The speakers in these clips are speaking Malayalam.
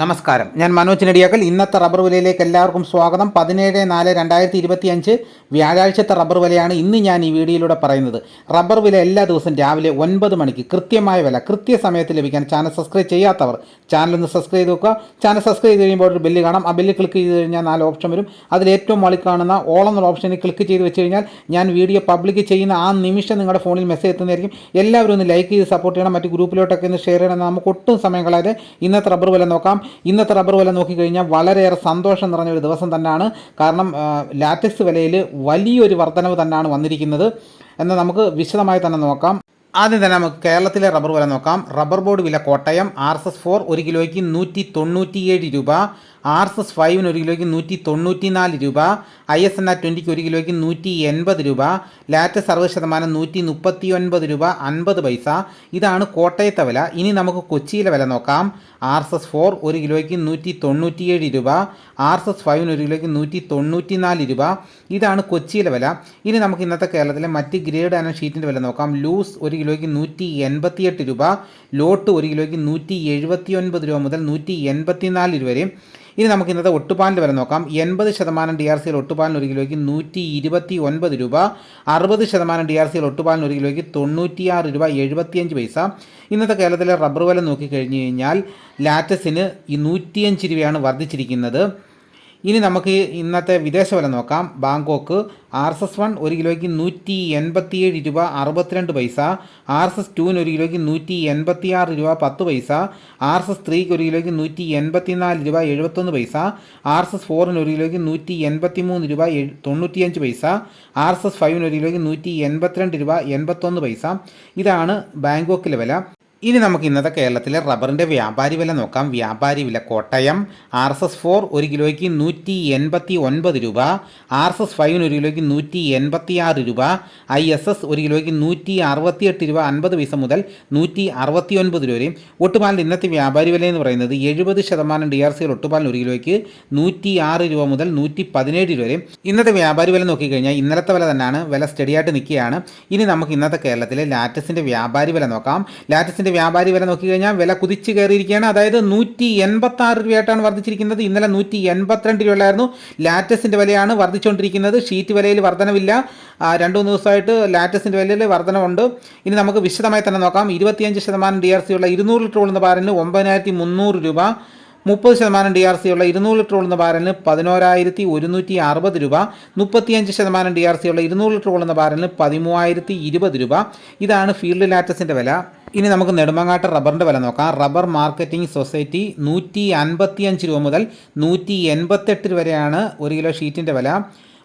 നമസ്കാരം. ഞാൻ മനോജ് നെടിയാക്കൽ. ഇന്നത്തെ റബ്ബർ വിലയിലേക്ക് എല്ലാവർക്കും സ്വാഗതം. പതിനേഴ് നാല് രണ്ടായിരത്തി ഇരുപത്തി അഞ്ച് വ്യാഴാഴ്ചത്തെ റബ്ബർ വിലയാണ് ഇന്ന് ഞാൻ ഈ വീഡിയോയിലൂടെ പറയുന്നത്. റബ്ബർ വില എല്ലാ ദിവസവും രാവിലെ ഒൻപത് മണിക്ക് കൃത്യമായ വില കൃത്യസമയത്ത് ലഭിക്കാൻ ചാനൽ സബ്സ്ക്രൈബ് ചെയ്യാത്തവർ ചാനൽ ഒന്ന് സബ്സ്ക്രൈബ് ചെയ്ത് വെക്കുക. ചാനൽ സബ്സ്ക്രൈബ് ചെയ്ത് കഴിയുമ്പോൾ ഒരു ബെല്ല് കാണാം. ആ ബെല്ല് ക്ലിക്ക് ചെയ്ത് കഴിഞ്ഞാൽ നാല് ഓപ്ഷൻ വരും. അതിൽ ഏറ്റവും മുകളിൽ കാണുന്ന ഓൾ എന്നുള്ള ഓപ്ഷനിൽ ക്ലിക്ക് ചെയ്ത് വെച്ച് കഴിഞ്ഞാൽ ഞാൻ വീഡിയോ പബ്ലിക് ചെയ്യുന്ന ആ നിമിഷം നിങ്ങളുടെ ഫോണിൽ മെസ്സേജ് എത്തുന്നതായിരിക്കും. എല്ലാവരും ഒന്ന് ലൈക്ക് ചെയ്ത് സപ്പോർട്ട് ചെയ്യണം. മറ്റ് ഗ്രൂപ്പിലോട്ടൊക്കെ ഒന്ന് ഷെയർ ചെയ്യണം. നമുക്ക് ഒട്ടും സമയം കളയാതെ ഇന്നത്തെ റബ്ബർ വില നോക്കാം. ഇന്നത്തെ റബ്ബർ വില നോക്കിക്കഴിഞ്ഞാൽ വളരെയേറെ സന്തോഷം നിറഞ്ഞ ഒരു ദിവസം തന്നെയാണ്. കാരണം ലാറ്റക്സ് വിലയിൽ വലിയൊരു വർധനവ് തന്നെയാണ് വന്നിരിക്കുന്നത്. എന്ന് നമുക്ക് വിശദമായി തന്നെ നോക്കാം. ആദ്യം തന്നെ നമുക്ക് കേരളത്തിലെ റബ്ബർ വില നോക്കാം. റബ്ബർ ബോർഡ് വില Kottayam R S S four ഒരു കിലോയ്ക്ക് നൂറ്റി തൊണ്ണൂറ്റിയേഴ് രൂപ. ആർ എസ് എസ് ഫൈവിന് ഒരു കിലോയ്ക്ക് നൂറ്റി തൊണ്ണൂറ്റി നാല് രൂപ. ഐ എസ് എൻ ആർ ട്വന്റിക്ക് ഒരു കിലോയ്ക്ക് നൂറ്റി എൺപത് രൂപ. ലാറ്റസ് അറുപത് ശതമാനം നൂറ്റി മുപ്പത്തി ഒൻപത് രൂപ അൻപത് പൈസ. ഇതാണ് കോട്ടയത്തെ വില. ഇനി നമുക്ക് കൊച്ചിയിലെ വില നോക്കാം. ആർ എസ് എസ് ഫോർ ഒരു കിലോയ്ക്ക് നൂറ്റി തൊണ്ണൂറ്റിയേഴ് രൂപ. ആർ എസ് എസ് ഫൈവിന് ഒരു കിലോയ്ക്ക് നൂറ്റി തൊണ്ണൂറ്റി നാല് രൂപ. ഇതാണ് കൊച്ചിയിലെ വില. ഇനി നമുക്ക് ഇന്നത്തെ കേരളത്തിലെ മറ്റ് ഗ്രേഡ് ആൻഡ് ഷീറ്റിന്റെ വില നോക്കാം. ലൂസ് ഒരു കിലോയ്ക്ക് നൂറ്റി എൺപത്തിയെട്ട് രൂപ ലോട്ട് ഒരു കിലോയ്ക്ക് നൂറ്റി എഴുപത്തി ഒൻപത് രൂപ മുതൽ നൂറ്റി എൺപത്തി നാല് രൂപ വരെയും. ഇനി നമുക്ക് ഇന്നത്തെ ഒട്ടുപാലിന്റെ വില നോക്കാം. എൺപത് ശതമാനം ഡി ആർ സിയിൽ ഒട്ടുപാലിന് ഒരു കിലോയ്ക്ക് നൂറ്റി ഇരുപത്തി ഒൻപത് രൂപ അറുപത് ശതമാനം ഡി ആർ സിയിൽ ഒട്ടുപാലിന് ഒരു കിലോയ്ക്ക് തൊണ്ണൂറ്റിയാറ് രൂപ എഴുപത്തിയഞ്ച് പൈസ. ഇന്നത്തെ കേരളത്തിലെ റബ്ബർ വില നോക്കിക്കഴിഞ്ഞ് കഴിഞ്ഞാൽ ലാറ്റസിന് ഈ നൂറ്റിയഞ്ച് രൂപയാണ് വർദ്ധിച്ചിരിക്കുന്നത്. ഇനി നമുക്ക് ഇന്നത്തെ വിദേശ വില നോക്കാം. Bangkok R S S one ഒരു കിലോയ്ക്ക് നൂറ്റി എൺപത്തിയേഴ് രൂപ അറുപത്തിരണ്ട് പൈസ ആർ എസ് എസ് ടുവിന് ഒരു കിലോയ്ക്ക് നൂറ്റി എൺപത്തി ആറ് രൂപ പത്ത് പൈസ ആർ എസ് എസ് ത്രീക്ക് ഒരു കിലോയ്ക്ക് നൂറ്റി എൺപത്തിനാല് രൂപ എഴുപത്തൊന്ന് പൈസ ആർ എസ് എസ് ഫോറിന് ഒരു കിലോയ്ക്ക് നൂറ്റി എൺപത്തി മൂന്ന് രൂപ തൊണ്ണൂറ്റിയഞ്ച് പൈസ ആർ എസ് എസ് ഫൈവിന് ഒരു കിലോയ്ക്ക് നൂറ്റി എൺപത്തിരണ്ട് രൂപ എൺപത്തൊന്ന് പൈസ. ഇതാണ് ബാങ്കോക്കിലെ വില. ഇനി നമുക്ക് ഇന്നത്തെ കേരളത്തിലെ റബ്ബറിന്റെ വ്യാപാരി വില നോക്കാം. വ്യാപാരി വില Kottayam R S S four ഒരു കിലോയ്ക്ക് നൂറ്റി എൺപത്തി ഒൻപത് രൂപ ആർ എസ് എസ് ഫൈവിന് ഒരു കിലോയ്ക്ക് നൂറ്റി എൺപത്തി ആറ് രൂപ ഐ എസ് എസ് ഒരു കിലോയ്ക്ക് നൂറ്റി അറുപത്തിയെട്ട് രൂപ അൻപത് പൈസ മുതൽ നൂറ്റി അറുപത്തി ഒൻപത് രൂപ വരെയും. ഒട്ടുപാലിന്റെ ഇന്നത്തെ വ്യാപാരി വില എന്ന് പറയുന്നത് എഴുപത് ശതമാനം ഡി ആർ സികൾ ഒട്ടുപാലിന് ഒരു കിലോയ്ക്ക് നൂറ്റി ആറ് രൂപ മുതൽ നൂറ്റി പതിനേഴ് രൂപ വരെയും. ഇന്നത്തെ വ്യാപാരി വില നോക്കിക്കഴിഞ്ഞാൽ ഇന്നലത്തെ വില തന്നെയാണ് വില സ്റ്റഡിയായിട്ട് നിൽക്കുകയാണ്. ഇനി നമുക്ക് ഇന്നത്തെ കേരളത്തിലെ ലാറ്റസിന്റെ വ്യാപാരി വില നോക്കാം. ലാറ്റസിന്റെ ലാറ്റസിന്റെ വ്യാപാരി വരെ നോക്കിക്കഴിഞ്ഞാൽ വില കുതിച്ച് കയറിയിരിക്കുകയാണ്. അതായത് നൂറ്റി എൺപത്തി ആറ് രൂപയായിട്ടാണ് വർദ്ധിച്ചിരിക്കുന്നത്. ഇന്നലെ നൂറ്റി എൺപത്തിരണ്ട് രൂപയുള്ളായിരുന്നു. ലാറ്റസിന്റെ വിലയാണ് വർദ്ധിച്ചുകൊണ്ടിരിക്കുന്നത്. ഷീറ്റ് വിലയിൽ വർധനവില്ല. രണ്ട് മൂന്ന് ദിവസമായിട്ട് ലാറ്റസിന്റെ വിലയിൽ വർധനമുണ്ട് ഇനി നമുക്ക് വിശദമായി തന്നെ നോക്കാം. ഇരുപത്തിയഞ്ച് ശതമാനം ഡി ആർ സി ഉള്ള ഇരുന്നൂറ് ലിറ്റർ ഉള്ള ബാരലിന് ഒമ്പതിനായിരത്തി മുന്നൂറ് രൂപ. മുപ്പത് ശതമാനം ഡി ആർ സി ഉള്ള ഇരുന്നൂറ് ലിറ്റർ ഉള്ളുന്ന ബാരലിന് പതിനോരായിരത്തി ഒരുന്നൂറ്റി അറുപത് രൂപ. മുപ്പത്തിയഞ്ച് ശതമാനം ഡി ആർ സി ഉള്ള ഇരുന്നൂറ് ലിറ്റർ ഉള്ളുന്ന ബാരലിന് പതിമൂവായിരത്തി ഇരുപത് രൂപ. ഇതാണ് ഫീൽഡ് ലാറ്റസിന്റെ വില. ഇനി നമുക്ക് നെടുമങ്ങാട്ട് റബ്ബറിന്റെ വില നോക്കാം. റബ്ബർ മാർക്കറ്റിംഗ് സൊസൈറ്റി നൂറ്റി അൻപത്തിയഞ്ച് രൂപ മുതൽ നൂറ്റി എൺപത്തെട്ട് വരെയാണ് ഒരു കിലോ ഷീറ്റിന്റെ വില.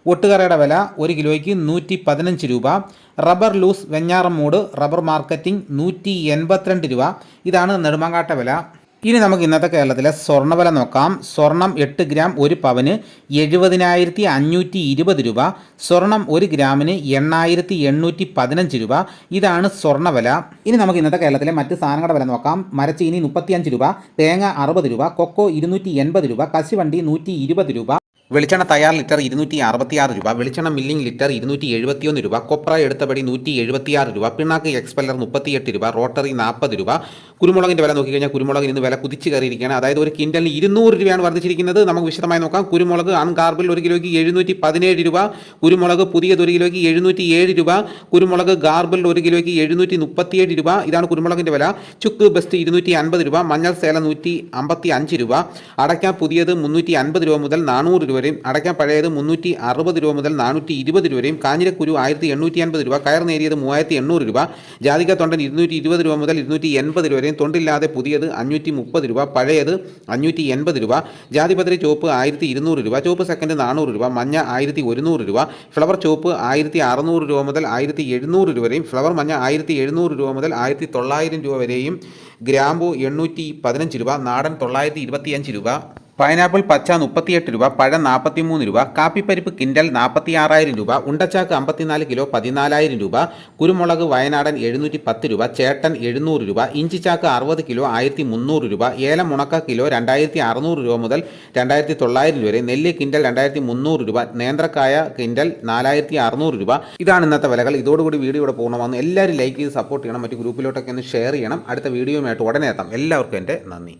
ഒട്ടുകറയുടെ വില ഒരു കിലോയ്ക്ക് നൂറ്റി പതിനഞ്ച് രൂപ. Rubber loose Venjaramoodu rubber marketing നൂറ്റി എൺപത്തിരണ്ട് രൂപ. ഇതാണ് നെടുമങ്ങാട്ട വില. ഇനി നമുക്ക് ഇന്നത്തെ കേരളത്തിലെ സ്വർണവില നോക്കാം. സ്വർണം എട്ട് ഗ്രാം ഒരു പവന് എഴുപതിനായിരത്തി അഞ്ഞൂറ്റി ഇരുപത് രൂപ. സ്വർണം ഒരു ഗ്രാമിന് എണ്ണായിരത്തി എണ്ണൂറ്റി പതിനഞ്ച് രൂപ. ഇതാണ് സ്വർണവില ഇനി നമുക്ക് ഇന്നത്തെ കേരളത്തിലെ മറ്റ് സാധനങ്ങളുടെ വില നോക്കാം. മരച്ചീനി മുപ്പത്തിയഞ്ച് രൂപ. തേങ്ങ അറുപത് രൂപ. കൊക്കോ ഇരുന്നൂറ്റി എൺപത് രൂപ. കശുവണ്ടി നൂറ്റി ഇരുപത് രൂപ. വെളിച്ചെണ്ണ തയ്യാർ ലിറ്റർ ഇരുന്നൂറ്റി അറുപത്തിയാറ് രൂപ വെളിച്ചെണ്ണ മില്ലിംഗ് ലിറ്റർ ഇരുന്നൂറ്റി എഴുപത്തിയൊന്ന് രൂപ കൊപ്ര എടുത്തപടി നൂറ്റി എഴുപത്തിയാറ് രൂപ പിണ്ണാക്ക് എക്സ്പെല്ലർ മുപ്പത്തിയെട്ട് രൂപ റോട്ടറി നാൽപ്പത് രൂപ. കുരുമുളകിന്റെ വില നോക്കിക്കഴിഞ്ഞാൽ കുരുമുളകിന് ഇന്ന് വില കുതിച്ച് കയറിയിരിക്കുകയാണ്. അതായത് ഒരു കിൻഡലിന് ഇരുന്നൂറ് രൂപയാണ് വർദ്ധിച്ചിരിക്കുന്നത്. നമുക്ക് വിശദമായി നോക്കാം. കുരുമുളക് അൺകാർബിൽ ഒരു കിലോയ്ക്ക് എഴുന്നൂറ്റി പതിനേഴ് രൂപ. കുരുമുളക് പുതിയത് ഒരു കിലോയ്ക്ക് എഴുന്നൂറ്റി ഏഴ് രൂപ. കുരുമുളക് ഗാർബിൽ ഒരു കിലോയ്ക്ക് എഴുന്നൂറ്റി മുപ്പത്തിയേഴ് രൂപ. ഇതാണ് കുരുമുളകിന്റെ വില. ചുക്ക് ബെസ്റ്റ് ഇരുന്നൂറ്റി അൻപത് രൂപ. മഞ്ഞൾ സേല നൂറ്റി അമ്പത്തി അഞ്ച് രൂപ. അടയ്ക്കാൻ പുതിയത് മുന്നൂറ്റി അൻപത് രൂപ മുതൽ നാനൂറ് രൂപ വരെയും അടയ്ക്കാൻ പഴയത് മുന്നൂറ്റി അറുപത് രൂപ മുതൽ നാനൂറ്റി ഇരുപത് രൂപ വരെയും കാഞ്ഞിരക്കുരു ആയിരത്തി എണ്ണൂറ്റി അൻപത് രൂപ കയർ നേരിയത് മൂവായിരത്തി എണ്ണൂറ് രൂപ ജാതിക തൊണ്ടൻ ഇരുന്നൂറ്റി ഇരുപത് രൂപ മുതൽ ഇരുന്നൂറ്റി എൺപത് രൂപ വരെയും തൊണ്ടില്ലാതെ പുതിയത് അഞ്ഞൂറ്റി മുപ്പത് രൂപ പഴയത് അഞ്ഞൂറ്റി എൺപത് രൂപ ജാതിപത്രി ചുവപ്പ് ആയിരത്തി ഇരുന്നൂറ് രൂപ ചുവപ്പ് സെക്കൻഡ് നാനൂറ് രൂപ മഞ്ഞ ആയിരത്തി ഒരുന്നൂറ് രൂപ ഫ്ലവർ ചുവപ്പ് ആയിരത്തി അറുന്നൂറ് രൂപ മുതൽ ആയിരത്തി എഴുന്നൂറ് രൂപ വരെയും ഫ്ലവർ മഞ്ഞ ആയിരത്തി എഴുന്നൂറ് രൂപ മുതൽ ആയിരത്തി തൊള്ളായിരം രൂപ വരെയും ഗ്രാമ്പു എണ്ണൂറ്റി പതിനഞ്ച് രൂപ നാടൻ തൊള്ളായിരത്തി ഇരുപത്തിയഞ്ച് രൂപ. പൈനാപ്പിൾ പച്ച മുപ്പത്തിയെട്ട് രൂപ പഴം നാൽപ്പത്തിമൂന്ന് രൂപ കാപ്പിപ്പരിപ്പ് കിൻഡൽ നാൽപ്പത്തി ആറായിരം രൂപ ഉണ്ടച്ചാക്ക് അമ്പത്തിനാല് കിലോ പതിനാലായിരം രൂപ കുരുമുളക് വയനാടൻ എഴുന്നൂറ്റി പത്ത് രൂപ ചേട്ടൻ എഴുന്നൂറ് രൂപ ഇഞ്ചിച്ചാക്ക് അറുപത് കിലോ ആയിരത്തി മുന്നൂറ് രൂപ ഏലം ഉണക്ക കിലോ രണ്ടായിരത്തി അറുന്നൂറ് രൂപ മുതൽ രണ്ടായിരത്തി തൊള്ളായിരം രൂപ വരെ നെല്ല് കിൻഡൽ രണ്ടായിരത്തി മുന്നൂറ് രൂപ നേന്ത്രക്കായ കിൻഡൽ നാലായിരത്തി അറുന്നൂറ് രൂപ. ഇതാണ് ഇന്നത്തെ വിലകൾ. ഇതോടുകൂടി വീഡിയോ ഇവിടെ പൂർണമാകുന്നു എല്ലാവരും ലൈക്ക് ചെയ്ത് സപ്പോർട്ട് ചെയ്യണം. മറ്റു ഗ്രൂപ്പിലോട്ടൊക്കെ ഒന്ന് ഷെയർ ചെയ്യണം. അടുത്ത വീഡിയോയുമായിട്ട് ഉടനെ എത്താം. എല്ലാവർക്കും എന്റെ നന്ദി.